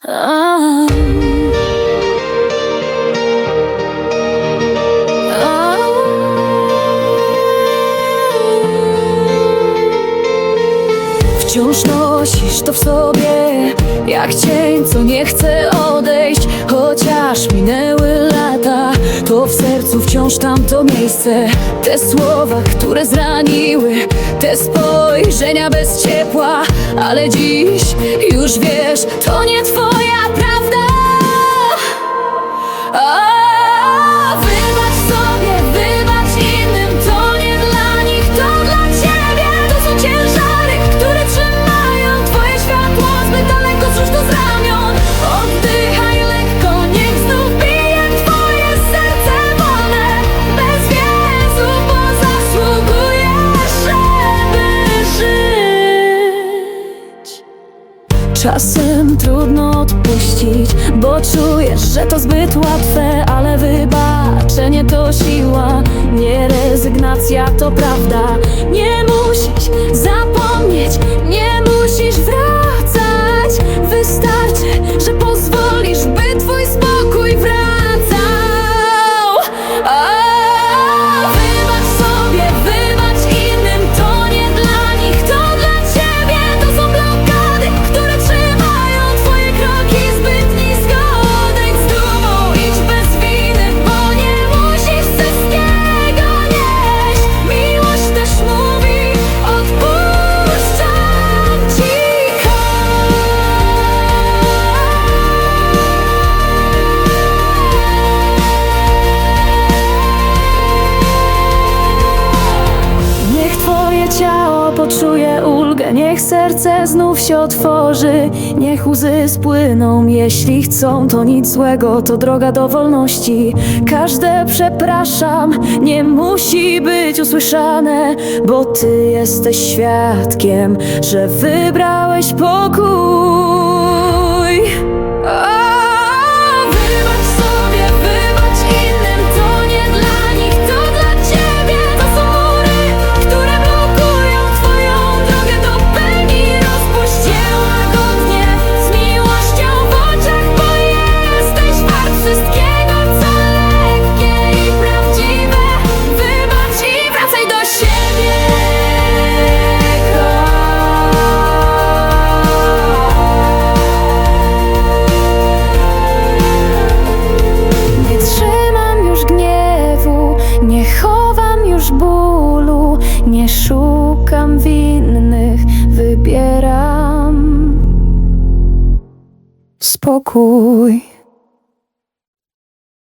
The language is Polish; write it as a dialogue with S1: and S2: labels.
S1: Wciąż nosisz to w sobie Jak cień, co nie chce odejść. Chociaż minęły lata To w sercu wciąż tamto miejsce. Te słowa, które zraniły Te spojrzenia bez ciepła Ale dziś już Czasem trudno odpuścić, bo czujesz, że to zbyt łatwe, ale wybaczenie to siła, nie rezygnacja to prawda. Nie niech serce znów się otworzy, niech łzy spłyną, jeśli chcą, to nic złego, to droga do wolności. Każde przepraszam nie musi być usłyszane, bo ty jesteś świadkiem, że wybrałeś pokój. Nie szukam winnych, wybieram spokój.